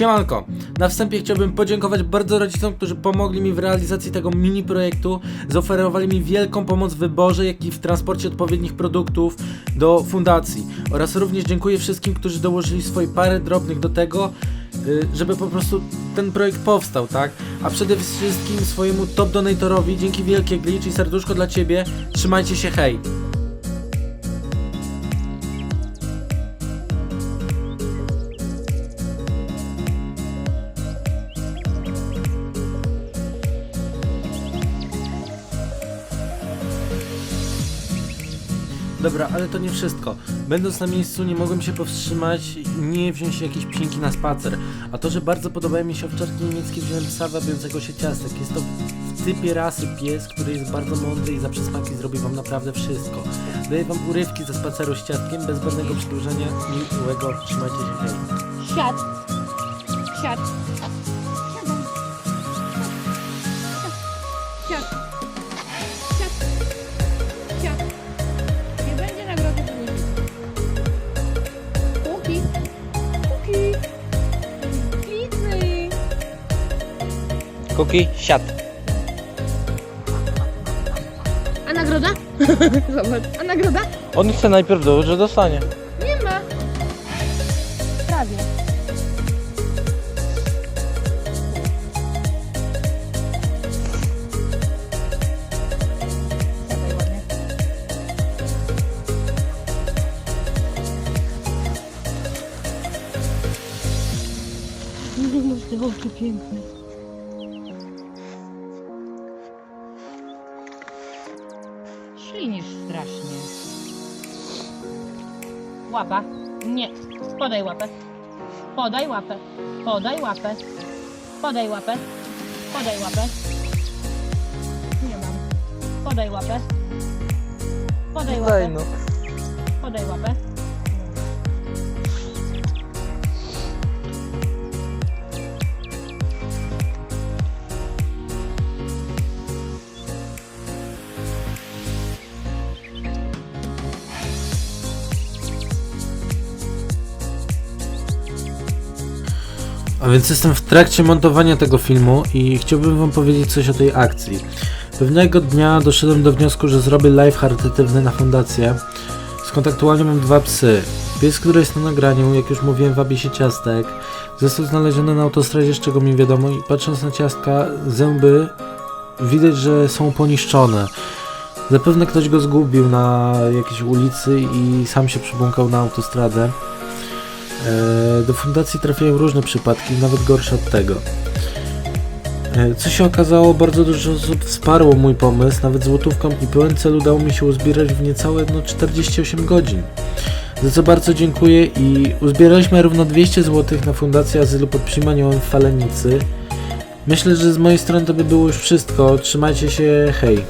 Siemanko, na wstępie chciałbym podziękować bardzo rodzicom, którzy pomogli mi w realizacji tego mini projektu, zaoferowali mi wielką pomoc w wyborze, jak i w transporcie odpowiednich produktów do fundacji oraz również dziękuję wszystkim, którzy dołożyli swoje parę drobnych do tego, y, żeby po prostu ten projekt powstał, tak? A przede wszystkim swojemu top donatorowi, dzięki wielkie glitch i serduszko dla Ciebie, trzymajcie się, hej! Dobra, ale to nie wszystko. Będąc na miejscu nie mogłem się powstrzymać nie wziąć jakiejś psinki na spacer. A to, że bardzo podobają mi się owczarki niemieckie, wziąłem psa wabiącego się ciastek. Jest to w typie rasy pies, który jest bardzo mądry i za przysmaki zrobi wam naprawdę wszystko. Daję wam urywki ze spaceru z ciastkiem, bez zbędnego przedłużenia. Miłego, trzymajcie się, hej. Siad. Siad. Siad. Siad. Kuki, siad. A nagroda? Zobacz. A nagroda? On chce najpierw dowód, że dostanie. Nie ma. Prawie. Siadaj ładnie. Oczy piękne. Ślinisz strasznie. Łapa. Nie. Podaj łapę. Podaj łapę. Podaj łapę. Podaj łapę. Podaj łapę. Nie mam. Podaj łapę. Podaj łapę. no. Podaj łapę. A więc jestem w trakcie montowania tego filmu i chciałbym wam powiedzieć coś o tej akcji. Pewnego dnia doszedłem do wniosku, że zrobię live charytatywny na fundację. Skontaktualnie mam dwa psy. Pies, który jest na nagraniu, jak już mówiłem, wabi się ciastek. Został znaleziony na autostradzie, z czego mi wiadomo i patrząc na ciastka, zęby widać, że są poniszczone. Zapewne ktoś go zgubił na jakiejś ulicy i sam się przybłąkał na autostradę. E, Do fundacji trafiają różne przypadki, nawet gorsze od tego. E, Co się okazało, bardzo dużo osób wsparło mój pomysł, nawet złotówką i pełen cel udało mi się uzbierać w niecałe no, 48 godzin. Za co bardzo dziękuję i uzbieraliśmy równo 200 zł na Fundację Azylu pod Przyjmaniołem w Falenicy. Myślę, że z mojej strony to by było już wszystko. Trzymajcie się, hej.